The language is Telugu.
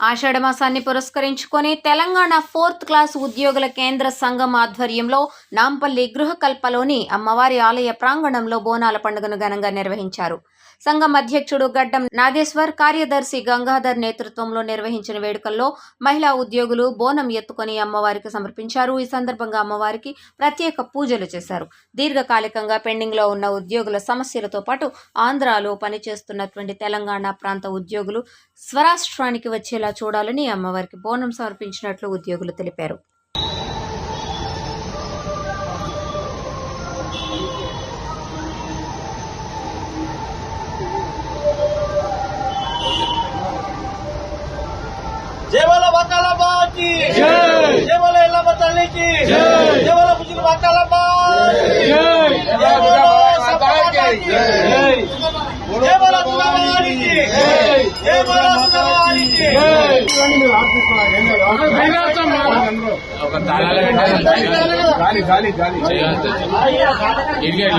ఆషాఢమాసాన్ని పురస్కరించుకొని తెలంగాణ ఫోర్త్ క్లాస్ ఉద్యోగుల కేంద్ర సంఘం ఆధ్వర్యంలో నాంపల్లి గృహకల్పలోని అమ్మవారి ఆలయ ప్రాంగణంలో బోనాల పండుగను ఘనంగా నిర్వహించారు. సంఘం అధ్యక్షుడు గడ్డం నాగేశ్వర్ కార్యదర్శి గంగాధర్ నేతృత్వంలో నిర్వహించిన వేడుకల్లో మహిళా ఉద్యోగులు బోనం ఎత్తుకొని అమ్మవారికి సమర్పించారు. ఈ సందర్భంగా అమ్మవారికి ప్రత్యేక పూజలు చేశారు. దీర్ఘకాలికంగా పెండింగ్లో ఉన్న ఉద్యోగుల సమస్యలతో పాటు ఆంధ్రాలో పనిచేస్తున్నటువంటి తెలంగాణ ప్రాంత ఉద్యోగులు స్వరాష్ట్రానికి వచ్చేలా చూడాలని అమ్మవారికి బోనం సమర్పించినట్లు ఉద్యోగులు తెలిపారు. జయవల వకాలబాకి జై. జయవల ఎల్లమ్మ తల్లికి! జై. జయవల బుజులు వకాలబాకి జయవల జయవల గాలి గాలి గాలి ఇడిగే